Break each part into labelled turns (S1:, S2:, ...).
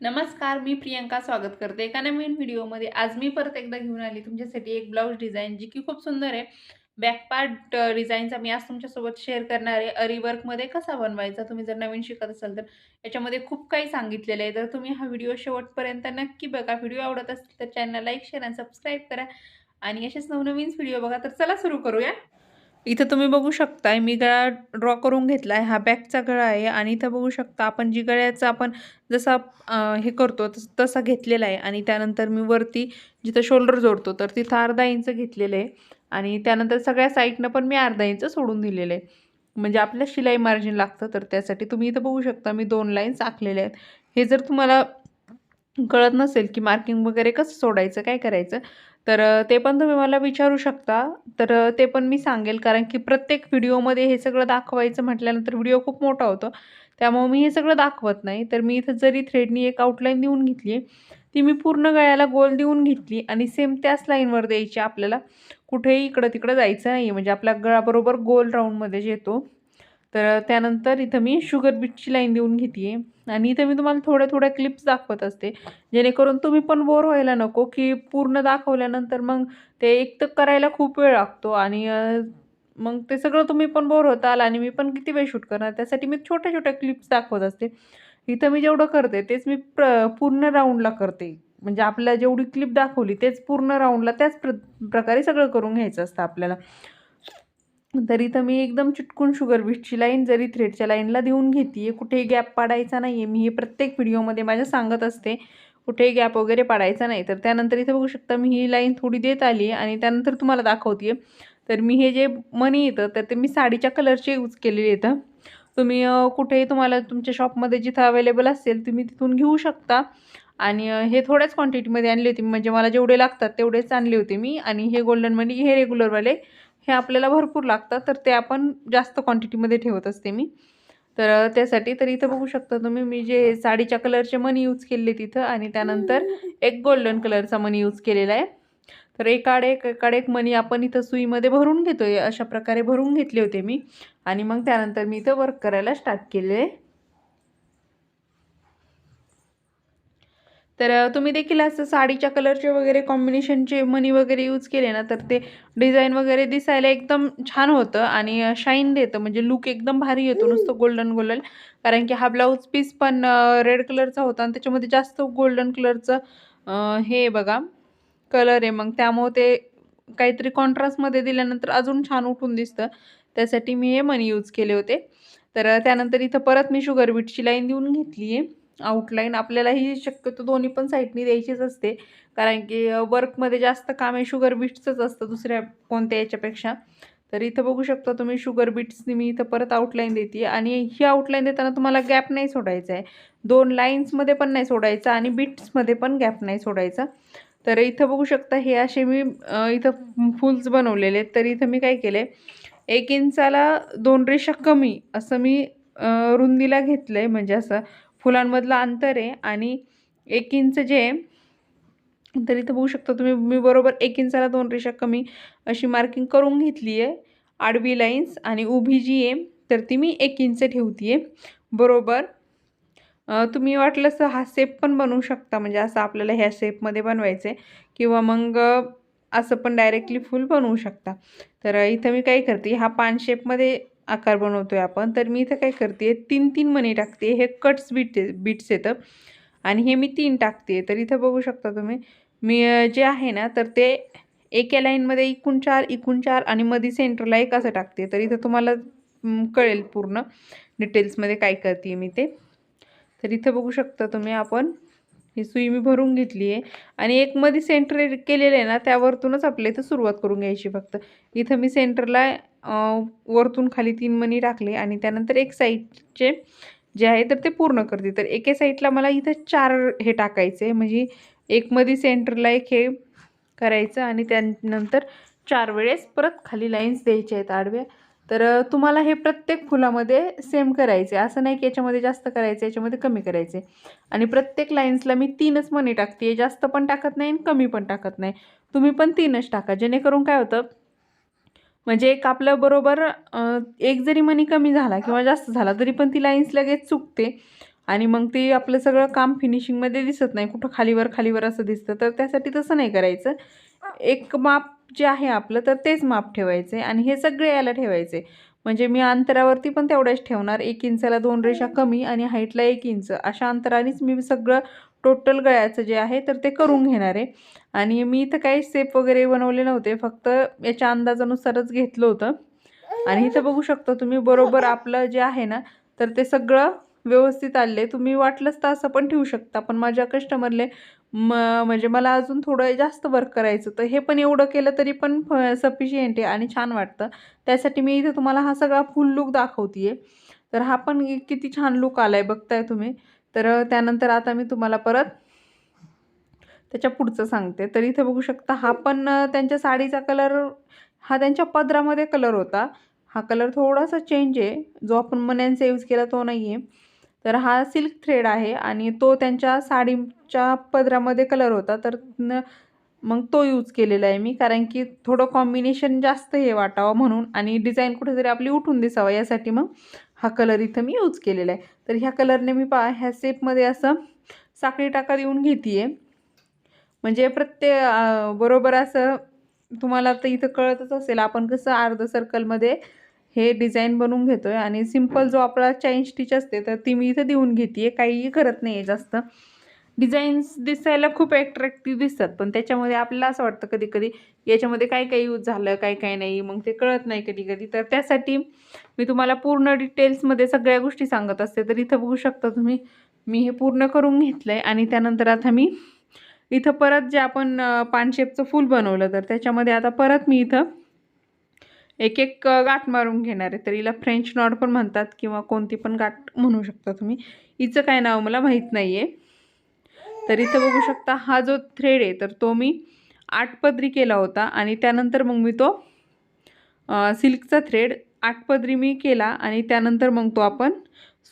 S1: नमस्कार मी प्रियंका स्वागत करते एका नवीन व्हिडिओमध्ये. आज मी परत एकदा घेऊन आली तुमच्यासाठी एक ब्लाऊज डिझाईन जी की खूप सुंदर आहे. बॅकपार्ट डिझाईनचा मी आज तुमच्यासोबत शेअर करणार आहे. अरीवर्कमध्ये कसा बनवायचा तुम्ही जर नवीन शिकत असाल तर. याच्यामध्ये खूप काही सांगितलेलं आहे. तर तुम्ही हा व्हिडिओ शेवटपर्यंत नक्की बघा. व्हिडिओ आवडत असेल तर चॅनल लाईक शेअर आणि सबस्क्राईब करा. आणि असेच नवनवीन व्हिडिओ बघा तर चला सुरू करूया. इथं तुम्ही बघू शकताय मी गळा ड्रॉ करून घेतला आहे हा बॅकचा गळा आहे आणि इथं बघू शकता आपण जी गळ्याचा आपण जसा हे करतो तस तसा घेतलेला आहे आणि त्यानंतर मी वरती जिथं शोल्डर जोडतो तर तिथं अर्धा इंच घेतलेलं आहे आणि त्यानंतर सगळ्या साईडनं पण मी अर्धा इंच सोडून दिलेलं आहे. म्हणजे आपल्या शिलाई मार्जिन लागतं तर त्यासाठी तुम्ही इथं बघू शकता मी दोन लाईन्स आखलेल्या आहेत. हे जर तुम्हाला कळत नसेल की मार्किंग वगैरे कसं सोडायचं काय करायचं तर ते पण तुम्ही मला विचारू शकता. तर ते पण मी सांगेल. कारण की प्रत्येक व्हिडिओमध्ये हे सगळं दाखवायचं म्हटल्यानंतर व्हिडिओ खूप मोठा होतो. त्यामुळे मी हे सगळं दाखवत नाही. तर मी इथं जरी थ्रेडनी एक आउटलाईन देऊन घेतली आहे ती मी पूर्ण गळ्याला गोल देऊन घेतली आणि सेम त्याच लाईनवर द्यायची आपल्याला. कुठेही इकडं तिकडं जायचं नाही म्हणजे आपला गळाबरोबर गोल राऊंडमध्ये येतो तर त्यानंतर इथं मी शुगर बीटची लाईन देऊन घेते आहे आणि इथं मी तुम्हाला थोड्या थोड्या क्लिप्स दाखवत असते. जेणेकरून तुम्ही पण बोर व्हायला नको की पूर्ण दाखवल्यानंतर मग ते एक तर करायला खूप वेळ लागतो आणि मग ते सगळं तुम्ही पण बोर होताल आणि मी पण किती वेळ शूट करणार. त्यासाठी मी छोट्या छोट्या क्लिप्स दाखवत असते. इथं मी जेवढं करते तेच मी प्र पूर्ण राऊंडला करते. म्हणजे आपल्याला जेवढी क्लिप दाखवली तेच पूर्ण राऊंडला त्याच प्र प्रकारे सगळं करून घ्यायचं असतं आपल्याला. तरी तर मी एकदम चिटकून शुगर बीटची लाईन जरी थ्रेडच्या लाईनला देऊन घेते आहे कुठेही गॅप पाडायचा नाही आहे मी हे प्रत्येक व्हिडिओमध्ये माझ्या सांगत असते कुठेही गॅप वगैरे पाडायचा नाही. तर त्यानंतर इथं बघू शकता मी ही लाईन थोडी देत आली आहे आणि त्यानंतर तुम्हाला दाखवते तर मी हे जे मनी येतं तर ते मी साडीच्या कलरचे यूज केलेले येतं. तुम्ही कुठेही तुम्हाला तुमच्या शॉपमध्ये जिथं अवेलेबल असेल तुम्ही तिथून घेऊ शकता. आणि हे थोड्याच क्वांटिटीमध्ये आणले होते. म्हणजे मला जेवढे लागतात तेवढेच आणले होते मी. आणि हे गोल्डन मनी हे रेग्युलरवाले हे आपल्याला भरपूर लागतात तर ते आपण जास्त क्वांटिटीमध्ये ठेवत असते मी. तर त्यासाठी तर इथं बघू शकता तुम्ही मी जे साडीच्या कलरचे मनी यूज केले तिथं आणि त्यानंतर एक गोल्डन कलरचा मनी यूज केलेला आहे. तर एकाडे एक एकाडे एक मनी आपण इथं सुईमध्ये भरून घेतोय अशा प्रकारे भरून घेतले होते मी. आणि मग त्यानंतर मी इथं वर्क करायला स्टार्ट केले आहे तर तुम्ही देखील असं साडीच्या कलरचे वगैरे कॉम्बिनेशनचे मनी वगैरे यूज केले ना तर ते डिझाईन वगैरे दिसायला एकदम छान होतं आणि शाईन देतं. म्हणजे लुक एकदम भारी येतो नुसतं गोल्डन गोल्डन. कारण की हा ब्लाऊज पीस पण रेड कलरचा होता आणि त्याच्यामध्ये जास्त गोल्डन कलरचं हे बघा कलर आहे. मग त्यामुळे ते काहीतरी कॉन्ट्रास्टमध्ये दिल्यानंतर अजून छान उठून दिसतं. त्यासाठी मी हे मनी यूज केले होते. तर त्यानंतर इथं परत मी शुगर बीटची लाईन देऊन घेतली आहे आउटलाईन आपल्याला ही शक्यतो दोन्ही पण साईडनी द्यायचीच असते. कारण की वर्कमध्ये जास्त काम आहे शुगर बीट्सच असतं दुसऱ्या कोणत्या याच्यापेक्षा. तर इथं बघू शकता तुम्ही शुगर बीट्सनी मी इथं परत आउटलाईन देते. आणि ही आउटलाईन देताना तुम्हाला गॅप नाही सोडायचा आहे. दोन लाईन्समध्ये पण नाही सोडायचा आणि बीट्समध्ये पण गॅप नाही सोडायचा. तर इथं बघू शकता हे असे मी इथं फुल्स बनवलेले आहेत. तर इथं मी काय केले एक इंचाला दोन रेषा कमी असं मी रुंदीला घेतलं आहे म्हणजे असं फुलांमधलं अंतर आहे आणि एक इंच जे आहे तर इथं बघू शकता तुम्ही मी बरोबर एक इंचाला दोन रेषा कमी अशी मार्किंग करून घेतली आहे. आडवी लाईन्स आणि उभी जी आहे तर ती मी एक इंच ठेवते आहे बरोबर तुम्ही वाटलं असं हा शेप पण बनवू शकता म्हणजे असं आपल्याला ह्या शेपमध्ये बनवायचं आहे किंवा मग असं पण डायरेक्टली फुल बनवू शकता. तर इथं मी काय करते हा पान शेपमध्ये आकार बनवतो आहे आपण. तर मी इथं काय करते तीन तीन मणी टाकते हे कट्स बीट बीट्स येतं. आणि हे मी तीन टाकते तर इथं बघू शकता तुम्ही मी जे आहे ना तर ते एका लाईनमध्ये एकूण चार एकूण चार आणि मध्ये सेंटरला एक असं टाकते तर इथं तुम्हाला कळेल पूर्ण. डिटेल्समध्ये काय करते मी ते. तर इथं बघू शकता तुम्ही आपण ही सुई मी भरून घेतली आहे आणि एक मध्ये सेंटर केलेलं आहे ना त्यावरतूनच आपल्या इथं सुरुवात करून घ्यायची फक्त. इथं मी सेंटरला वरतून खाली तीन मणी टाकले आणि त्यानंतर एक साईडचे जे आहे तर ते पूर्ण करते. तर एके साईडला मला इथं चार हे टाकायचे म्हणजे एक मध्ये सेंटरला एक हे करायचं आणि त्यानंतर चार वेळेस परत खाली लाईन्स द्यायच्या आहेत आडव्या. तर तुम्हाला हे प्रत्येक फुलामध्ये सेम करायचे. असं नाही की याच्यामध्ये जास्त करायचं याच्यामध्ये कमी करायचे. आणि प्रत्येक लाईन्सला मी तीनच मणी टाकते जास्त पण टाकत नाही आणि कमी पण टाकत नाही. तुम्ही पण तीनच टाका. जेणेकरून काय होतं म्हणजे एक आपलं बरोबर एक जरी मनी कमी झाला किंवा जास्त झाला तरी पण ती लाईन्स लगेच चुकते. आणि मग ते आपलं सगळं काम फिनिशिंगमध्ये दिसत नाही. कुठं खालीवर खालीवर असं दिसतं. तर त्यासाठी तसं नाही करायचं. एक माप जे आहे आपलं तर तेच माप ठेवायचे आणि हे सगळे याला ठेवायचे. म्हणजे मी अंतरावरती पण तेवढ्याच ठेवणार. एक इंचाला दोन रेषा कमी आणि हाईटला एक इंच. अशा अंतरानेच मी सगळं टोटल गळ्याचं जे आहे तर ते करून घेणार आहे. आणि मी इथं काही सेप वगैरे बनवले नव्हते. फक्त याच्या अंदाजानुसारच घेतलं होतं. आणि इथं बघू शकता तुम्ही बरोबर आपलं जे आहे ना तर ते सगळं व्यवस्थित आले तुम्ही वाटलंच तर असं पण ठेवू शकता. पण माझ्या कस्टमरले म म्हणजे मला अजून थोडं जास्त वर्क करायचं तर हे पण एवढं केलं तरी पण सफिशियंट आहे आणि छान वाटतं. त्यासाठी मी इथं तुम्हाला हा सगळा फुल लुक दाखवते तर हा पण किती छान लुक आला आहे बघताय तुम्ही. तर त्यानंतर आता मी तुम्हाला परत त्याच्या पुढचं सांगते. तर इथे बघू शकता हा पण त्यांच्या साडीचा कलर हा त्यांच्या पदरामध्ये कलर होता. हा कलर थोडासा चेंज आहे. जो आपण मन्यांचा यूज केला तो नाही आहे तर हा सिल्क थ्रेड आहे आणि तो त्यांच्या साडीच्या पदरामध्ये कलर होता. तर न मग तो यूज केलेला आहे मी कारण की थोडं कॉम्बिनेशन जास्त हे वाटावं म्हणून आणि डिझाईन कुठेतरी आपली उठून दिसावं यासाठी मग हा कलर इथं मी यूज केलेला आहे. तर ह्या कलरने मी पा ह्या सेपमध्ये असं साखळी टाका देऊन घेते आहे म्हणजे प्रत्येक बरोबर असं तुम्हाला तर इथं कळतच असेल आपण कसं अर्ध सर्कलमध्ये हे डिझाईन बनवून घेतो आहे आणि सिंपल जो आपला चाईन स्टिच असते तर ती मी इथं देऊन घेते आहे काहीही करत नाही आहे जास्त. डिझाईन्स दिसायला खूप ॲट्रॅक्टिव्ह दिसतात पण त्याच्यामध्ये आपल्याला असं वाटतं कधी कधी याच्यामध्ये काय काय यूज झालं काय काय नाही मग ते कळत नाही कधी कधी तर त्यासाठी मी तुम्हाला पूर्ण डिटेल्समध्ये सगळ्या गोष्टी सांगत असते तर इथं बघू शकता तुम्ही मी हे पूर्ण करून घेतलं आहे आणि त्यानंतर आता मी इथं परत जे आपण पानशेपचं फूल बनवलं तर त्याच्यामध्ये आता परत मी इथं एक एक गाठ मारून घेणार आहे. तर हिला फ्रेंच नॉड पण म्हणतात किंवा कोणती पण गाठ म्हणू शकता तुम्ही. हिचं काय नाव मला माहीत नाही आहे तर इथं बघू शकता हा जो थ्रेड आहे तर तो मी आठ पदरी केला होता आणि त्यानंतर मग मी तो सिल्कचा थ्रेड आठ पदरी मी केला आणि त्यानंतर मग तो आपण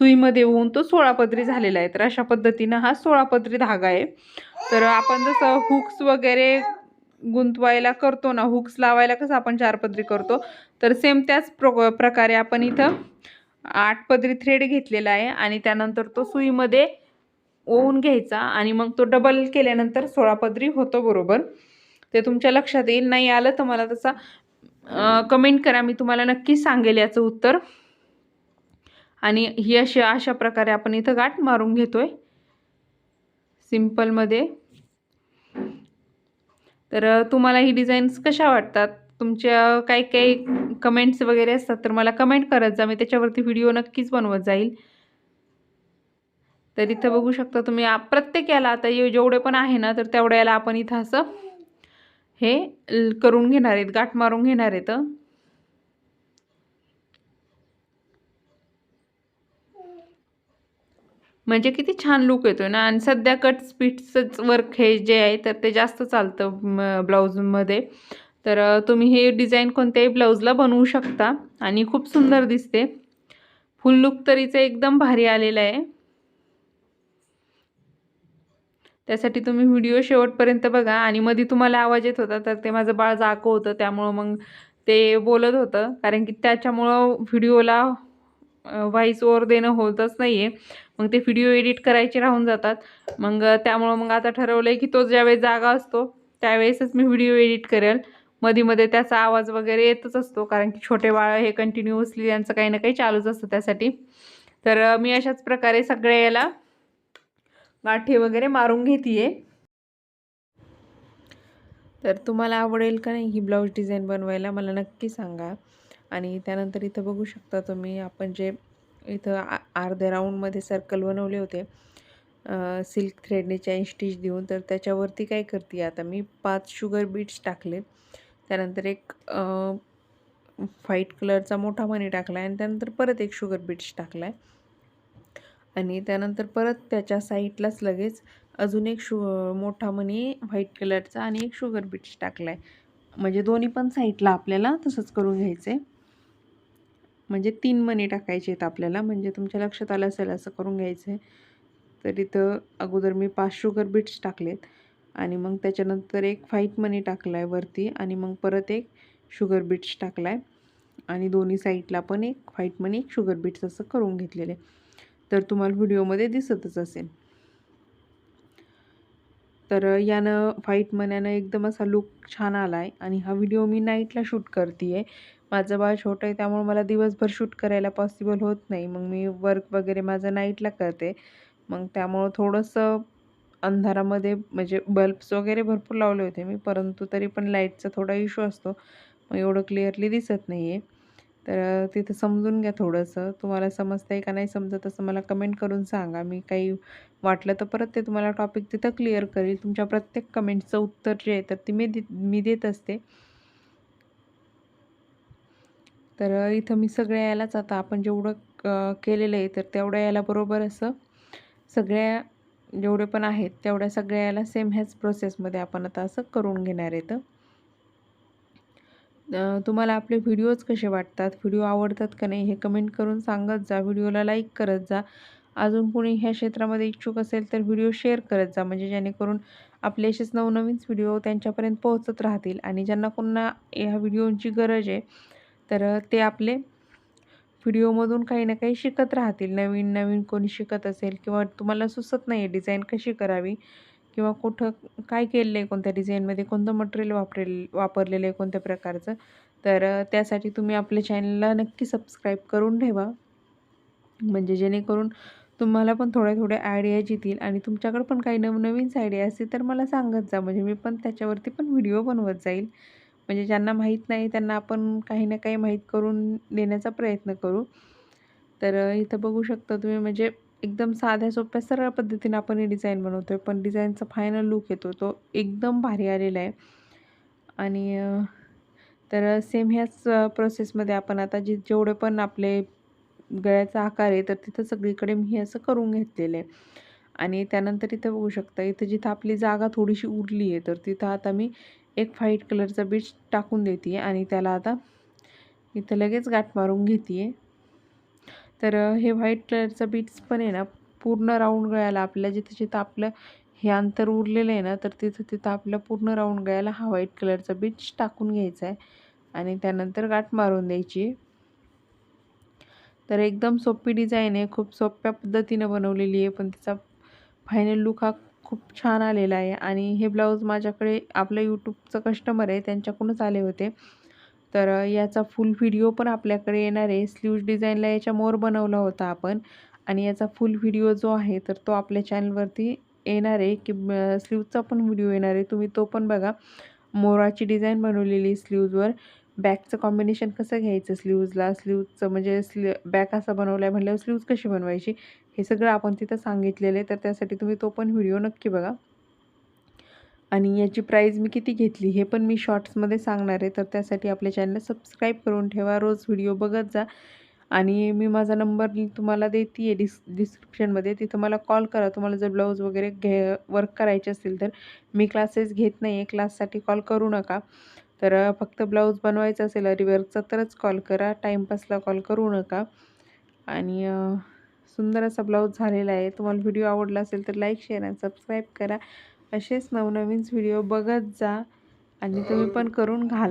S1: सुईमध्ये होऊन तो सोळा पदरी झालेला आहे. तर अशा पद्धतीनं हा सोळा पदरी धागा आहे. तर आपण जसं हुक्स वगैरे गुंतवायला करतो ना हुक्स लावायला कसं आपण चार पदरी करतो. तर सेम त्याच प्र प्रकारे आपण इथं आठ पदरी थ्रेड घेतलेला आहे आणि त्यानंतर तो सुईमध्ये ओवून घ्यायचा आणि मग तो डबल केल्यानंतर सोळा पदरी होतो बरोबर. ते तुमच्या लक्षात येईल. नाही आलं तर मला तसा कमेंट करा. मी तुम्हाला नक्कीच सांगेल याचं उत्तर. आणि ही अशी अशा प्रकारे आपण इथं गाठ मारून घेतोय. सिम्पलमध्ये तर तुम्हाला ही डिझाईन्स कशा वाटतात? तुमच्या काही काही कमेंट्स वगैरे असतात तर मला कमेंट करत जा मी त्याच्यावरती व्हिडिओ नक्कीच बनवत जाईल. तर इथं बघू शकता तुम्ही प्रत्येक याला आता जेवढे पण आहे ना तर तेवढ्या याला आपण इथं असं हे करून घेणार आहेत गाठ मारून घेणार आहेत म्हणजे किती छान लुक येतो ना. आणि सध्या कट स्पीट्सच वर्क हे जे आहे तर ते जास्त चालतं ब्लाऊजमध्ये तर तुम्ही हे डिझाईन कोणत्याही ब्लाऊजला बनवू शकता. आणि खूप सुंदर दिसते. फुल लुक तरीचं एकदम भारी आलेलं आहे. त्यासाठी तुम्ही व्हिडिओ शेवटपर्यंत बघा. आणि मध्ये तुम्हाला आवाज येत होता तर ते माझं बाळ जाकं होतं. त्यामुळं मग ते बोलत होतं. कारण की त्याच्यामुळं व्हिडिओला व्हॉइस ओवर देणं होतच नाही आहे मग ते व्हिडिओ एडिट करायचे राहून जातात. मग त्यामुळं मग आता ठरवलं आहे की तो ज्यावेळेस जागा असतो त्यावेळेसच मी व्हिडिओ एडिट करेल. मध्ये मध्ये त्याचा आवाज वगैरे येतच असतो कारण की छोटे बाळ हे कंटिन्युअसली त्यांचं काही ना काही चालूच असतं त्यासाठी. तर मी अशाच प्रकारे सगळ्या याला गाठी वगैरे मारून घेते तर तुम्हाला आवडेल का नाही ही ब्लाऊज डिझाईन बनवायला मला नक्की सांगा. आणि त्यानंतर इथं बघू शकता तुम्ही आपण जे इथं आ अर्ध्या राऊंडमध्ये सर्कल बनवले होते. सिल्क थ्रेडने चाईन स्टिच देऊन तर त्याच्यावरती काय करते आता मी पाच शुगर बीट्स टाकले. त्यानंतर एक व्हाईट कलरचा मोठा मणी टाकला आहे आणि त्यानंतर परत एक शुगर बीट्स टाकला. आहे आणि त्यानंतर परत त्याच्या साईडलाच लगेच अजून एक शु मोठा मणी व्हाईट कलरचा आणि एक शुगर बीट्स टाकला आहे म्हणजे दोन्ही पण साईडला आपल्याला तसंच करून घ्यायचं आहे म्हणजे तीन मणी टाकायचे आहेत आपल्याला म्हणजे तुमच्या लक्षात आलं असेल असं करून घ्यायचं आहे तर इथं अगोदर मी पाच शुगर बीट्स टाकलेत आणि मग त्याच्यानंतर एक फाईट मनी टाकला आहे वरती आणि मग परत एक शुगर बीट्स टाकला आहे आणि दोन्ही साईडला पण एक व्हाईट मनी एक शुगर बीट्स असं करून घेतलेले तर तुम्हाला व्हिडिओमध्ये दिसतच असेल. तर यानं फाईट मन्यानं एकदम असा लुक छान आला आहे आणि हा व्हिडिओ मी नाईटला शूट करते आहे माझं बाळ छोटं आहे त्यामुळे मला दिवसभर शूट करायला पॉसिबल होत नाही. मग मी वर्क वगैरे माझं नाईटला करते. मग त्यामुळं थोडंसं अंधारामध्ये म्हणजे बल्ब्स वगैरे भरपूर लावले होते मी परंतु तरी पण लाईटचा थोडा इश्यू असतो. मग एवढं क्लिअरली दिसत नाही आहे तर तिथं समजून घ्या थोडंसं. तुम्हाला समजतं आहे का नाही समजत असं मला कमेंट करून सांगा. मी काही वाटलं तर परत ते तुम्हाला टॉपिक तिथं क्लिअर करेल. तुमच्या प्रत्येक कमेंटचं उत्तर जे आहे तर ते मी मी देत असते. तर इथं मी सगळ्या यालाच आता आपण जेवढं केलेलं आहे तर तेवढ्या याला बरोबर असं सगळ्या जेवढे पण आहेत तेवढ्या सगळ्या याला सेम ह्याच प्रोसेसमध्ये आपण आता असं करून घेणार आहेत तुम्हाला आपले व्हिडिओज कसे वाटतात? व्हिडिओ आवडतात का नाही हे कमेंट करून सांगत जा. व्हिडिओला लाईक करत जा. अजून कोणी ह्या क्षेत्रामध्ये इच्छुक असेल तर व्हिडिओ शेअर करत जा. म्हणजे जेणेकरून आपले असेच नवनवीन व्हिडिओ त्यांच्यापर्यंत पोहोचत राहतील आणि ज्यांना पुन्हा ह्या व्हिडिओची गरज आहे तर ते आपले व्हिडिओमधून काही ना काही शिकत राहतील. नवीन नवीन कोणी शिकत असेल किंवा तुम्हाला सुचत नाही आहे डिझाईन कशी करावी किंवा कुठं काय केलेलं आहे कोणत्या डिझाईनमध्ये कोणतं मटेरियल वापरेल वापरलेलं आहे कोणत्या प्रकारचं तर त्यासाठी तुम्ही आपल्या चॅनलला नक्की सबस्क्राईब करून ठेवा. म्हणजे जेणेकरून तुम्हाला पण थोड्या थोड्या आयडियाज येतील आणि तुमच्याकडं पण काही नवनवीन आयडिया असतील तर मला सांगत जा. म्हणजे मी पण त्याच्यावरती पण व्हिडिओ बनवत जाईल. म्हणजे ज्यांना माहीत नाही त्यांना आपण काही ना काही माहीत करून देण्याचा प्रयत्न करू. तर इथं बघू शकता तुम्ही म्हणजे एकदम साध्या सोप्या सरळ पद्धतीने आपण हे डिझाईन बनवतो आहे पण डिझाईनचा फायनल लुक येतो तो एकदम भारी आलेला आहे. आणि तर सेम ह्याच प्रोसेसमध्ये आपण आता जे जेवढे पण आपले गळ्याचा आकार आहे तर तिथं सगळीकडे मी हे असं करून घेतलेलं आहे. आणि त्यानंतर इथं बघू शकता इथं जिथं आपली जागा थोडीशी उरली आहे तर तिथं आता मी एक व्हाईट कलरचा बीच टाकून देते आणि त्याला आता इथं लगेच गाठ मारून घेते आहे तर हे व्हाईट कलरचं बीट्स पण आहे ना पूर्ण राऊंड गळ्याला आपल्या जिथं जिथं आपलं हे अंतर उरलेलं आहे ना तर तिथं तिथं आपलं पूर्ण राऊंड गळ्याला हा व्हाईट कलरचा बीच टाकून घ्यायचा आहे आणि त्यानंतर गाठ मारून द्यायची. तर एकदम सोपी डिझाईन आहे खूप सोप्या पद्धतीनं बनवलेली आहे पण तिचा फायनल लुक हा खूप छान आलेला आहे. आणि हे ब्लाऊज माझ्याकडे आपलं यूट्यूबचं कस्टमर आहे त्यांच्याकडूनच आले होते. तर याचा फुल व्हिडिओ पण आपल्याकडे येणार आहे. स्लीव्ज डिझाईनला याच्या मोर बनवला होता आपण. आणि याचा फुल व्हिडिओ जो आहे तर तो आपल्या चॅनलवरती येणार आहे की स्लीवचा पण व्हिडिओ येणार आहे. तुम्ही तो पण बघा. मोराची डिझाईन बनवलेली स्लीव्जवर बॅकचं कॉम्बिनेशन कसं घ्यायचं स्लीव्जला स्लीवचं म्हणजे स्ली बॅक असा बनवला आहे म्हटल्यावर स्लीव्ज कशी बनवायची? हे सगळं आपण तिथं सांगितलेलं आहे तर त्यासाठी तुम्ही तो पण व्हिडिओ नक्की बघा. आणि याची प्राईज मी किती घेतली हे पण मी शॉर्ट्समध्ये सांगणार आहे तर त्यासाठी आपल्या चॅनलला सबस्क्राईब करून ठेवा रोज व्हिडिओ बघत जा. आणि मी माझा नंबर तुम्हाला देते आहे डिस् डिस्क्रिप्शनमध्ये तिथं मला कॉल करा. तुम्हाला जर ब्लाऊज वगैरे घे वर्क करायचे असतील तर मी क्लासेस घेत नाही आहे क्लाससाठी कॉल करू नका. तर फक्त ब्लाऊज बनवायचा असेल अरिवर्कचा तरच कॉल करा टाईमपासला कॉल करू नका. आणि सुंदर असा ब्लाऊज झालेला आहे. तुम्हाला व्हिडिओ आवडला असेल तर लाईक शेअर आणि सबस्क्राईब करा. असेच नवनवीन व्हिडिओ बघत जा आणि तुम्ही पण करून घाला.